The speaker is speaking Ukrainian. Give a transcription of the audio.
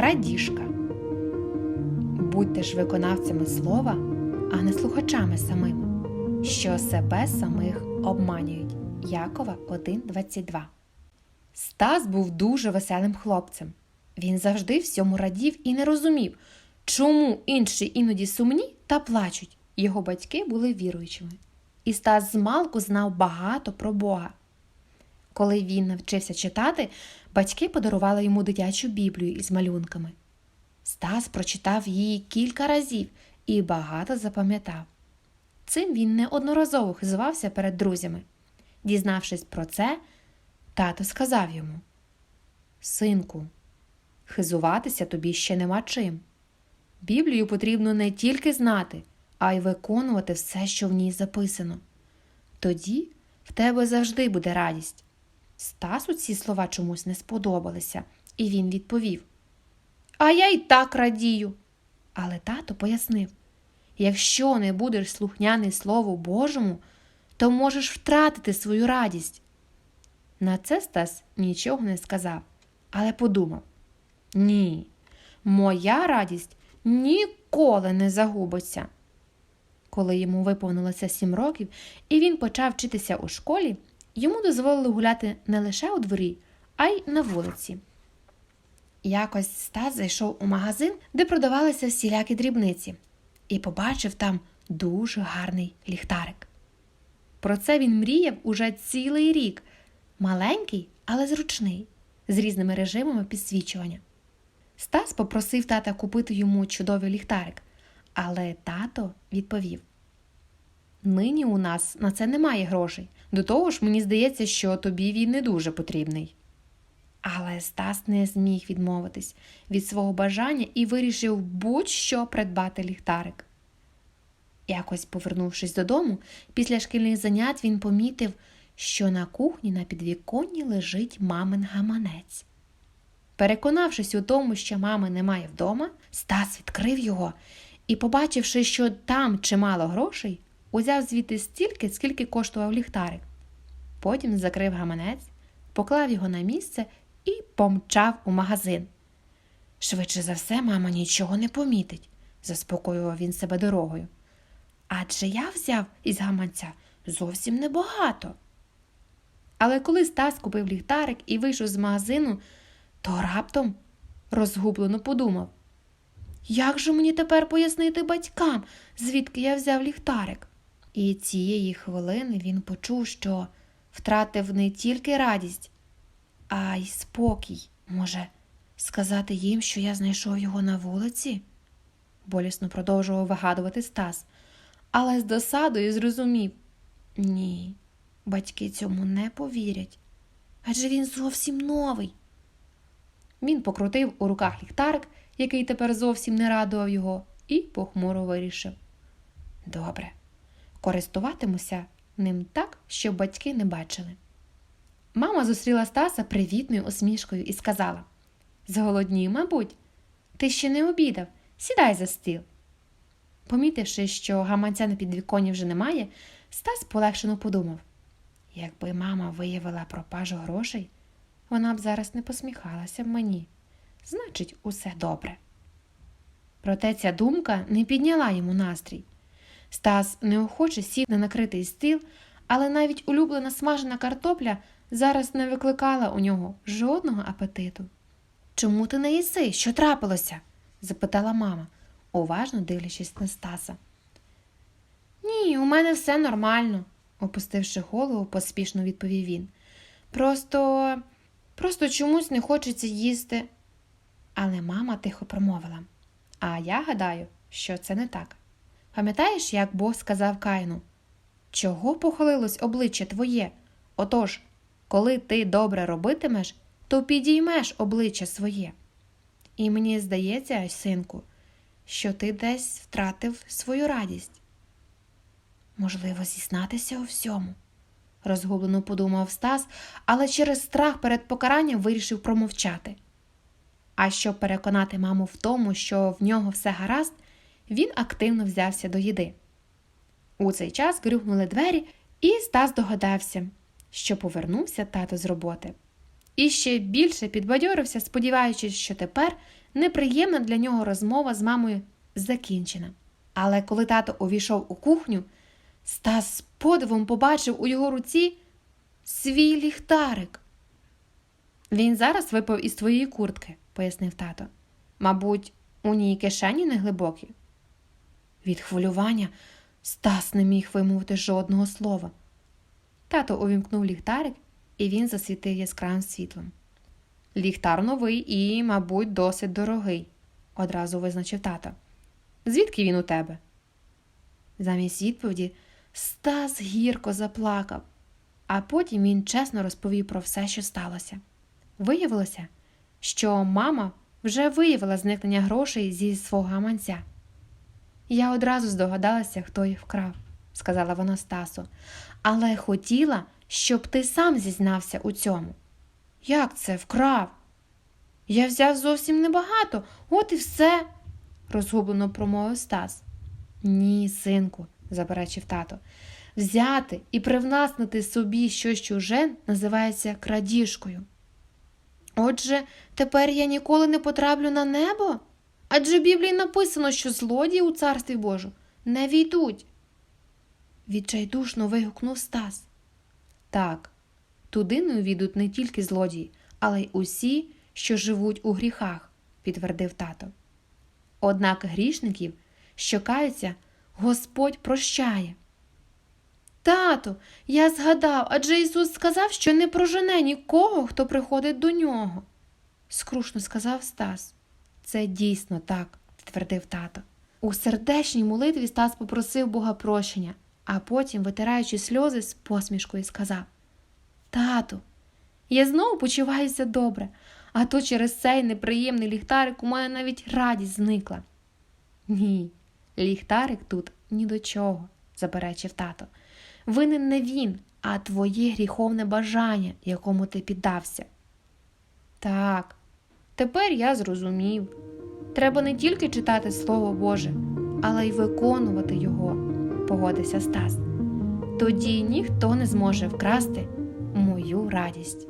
Крадіжка. Будьте ж виконавцями слова, а не слухачами самими, що себе самих обманюють. Якова 1.22 Стас був дуже веселим хлопцем. Він завжди всьому радів і не розумів, чому інші іноді сумні та плачуть. Його батьки були віруючими. І Стас змалку знав багато про Бога. Коли він навчився читати, батьки подарували йому дитячу біблію із малюнками. Стас прочитав її кілька разів і багато запам'ятав. Цим він неодноразово хизувався перед друзями. Дізнавшись про це, тато сказав йому: Синку, хизуватися тобі ще нема чим. Біблію потрібно не тільки знати, а й виконувати все, що в ній записано. Тоді в тебе завжди буде радість. Стасу ці слова чомусь не сподобалися, і він відповів: А я й так радію. Але тато пояснив: якщо не будеш слухняний Слову Божому, то можеш втратити свою радість. На це Стас нічого не сказав, але подумав: ні, моя радість ніколи не загубиться. Коли йому виповнилося сім років і він почав вчитися у школі, йому дозволили гуляти не лише у дворі, а й на вулиці. Якось Стас зайшов у магазин, де продавалися всілякі дрібниці, і побачив там дуже гарний ліхтарик. Про це він мріяв уже цілий рік маленький, але зручний, з різними режимами підсвічування. Стас попросив тата купити йому чудовий ліхтарик, але тато відповів: Нині у нас на це немає грошей. До того ж, мені здається, що тобі він не дуже потрібний. Але Стас не зміг відмовитись від свого бажання і вирішив будь-що придбати ліхтарик. Якось, повернувшись додому, після шкільних занять він помітив, що на кухні на підвіконні лежить мамин гаманець. Переконавшись у тому, що мами немає вдома, Стас відкрив його і, побачивши, що там чимало грошей, узяв звідти стільки, скільки коштував ліхтарик. Потім закрив гаманець, поклав його на місце і помчав у магазин. Швидше за все, мама нічого не помітить, заспокоював він себе дорогою. Адже я взяв із гаманця зовсім небагато. Але коли Стас купив ліхтарик і вийшов з магазину, то раптом розгублено подумав, як же мені тепер пояснити батькам, звідки я взяв ліхтарик? І цієї хвилини він почув, що втратив не тільки радість, а й спокій. Може, сказати їм, що я знайшов його на вулиці? болісно продовжував вигадувати Стас, але з досадою зрозумів ні, батьки цьому не повірять. Адже він зовсім новий. Він покрутив у руках ліхтарик, який тепер зовсім не радував його, і похмуро вирішив. Добре, користуватимуся ним так, щоб батьки не бачили. Мама зустріла Стаса привітною усмішкою і сказала Зголоднів, мабуть, ти ще не обідав, сідай за стіл. Помітивши, що гаманця на підвіконні вже немає, Стас полегшено подумав якби мама виявила пропажу грошей, вона б зараз не посміхалася в мені. Значить, усе добре. Проте ця думка не підняла йому настрій. Стас неохоче сів на накритий стіл, але навіть улюблена смажена картопля зараз не викликала у нього жодного апетиту. Чому ти не їси? Що трапилося? запитала мама, уважно дивлячись на Стаса. Ні, у мене все нормально, опустивши голову, поспішно відповів він. Просто, просто чомусь не хочеться їсти. Але мама тихо промовила. А я гадаю, що це не так. Пам'ятаєш, як Бог сказав Каїну? Чого похилилось обличчя твоє? Отож, коли ти добре робитимеш, то підіймеш обличчя своє. І мені здається, синку, що ти десь втратив свою радість. Можливо, зізнатися у всьому, розгублено подумав Стас, але через страх перед покаранням вирішив промовчати. А щоб переконати маму в тому, що в нього все гаразд, він активно взявся до їди. У цей час грюхнули двері, і Стас догадався, що повернувся тато з роботи. і ще більше підбадьорився, сподіваючись, що тепер неприємна для нього розмова з мамою закінчена. Але коли тато увійшов у кухню, Стас з подивом побачив у його руці свій ліхтарик. Він зараз випав із твоєї куртки, пояснив тато. Мабуть, у ній кишені не глибокі. Від хвилювання Стас не міг вимовити жодного слова. Тато увімкнув ліхтарик, і він засвітив яскравим світлом. Ліхтар новий і, мабуть, досить дорогий, одразу визначив тато. Звідки він у тебе? Замість відповіді Стас гірко заплакав, а потім він чесно розповів про все, що сталося. Виявилося, що мама вже виявила зникнення грошей зі свого гаманця. Я одразу здогадалася, хто їх вкрав, сказала вона Стасу, але хотіла, щоб ти сам зізнався у цьому. Як це вкрав? Я взяв зовсім небагато, от і все, розгублено промовив Стас. Ні, синку, заперечив тато. Взяти і привнаснити собі щось чуже називається крадіжкою. Отже, тепер я ніколи не потраплю на небо? Адже в Біблії написано, що злодії у царстві Божу не війдуть. Відчайдушно вигукнув Стас. Так, туди не увійдуть не тільки злодії, але й усі, що живуть у гріхах, підтвердив тато. Однак грішників, що каються, Господь прощає. Тату, я згадав, адже Ісус сказав, що не прожене нікого, хто приходить до нього. скрушно сказав Стас. Це дійсно так, підтвердив тато. У сердечній молитві Стас попросив Бога прощення, а потім, витираючи сльози, з посмішкою сказав: Тату, я знову почуваюся добре, а то через цей неприємний ліхтарик у мене навіть радість зникла. Ні, ліхтарик тут ні до чого, заперечив тато. Винен не він, а твоє гріховне бажання, якому ти піддався. Так, тепер я зрозумів. Треба не тільки читати Слово Боже, але й виконувати його, погодився Стас. Тоді ніхто не зможе вкрасти мою радість.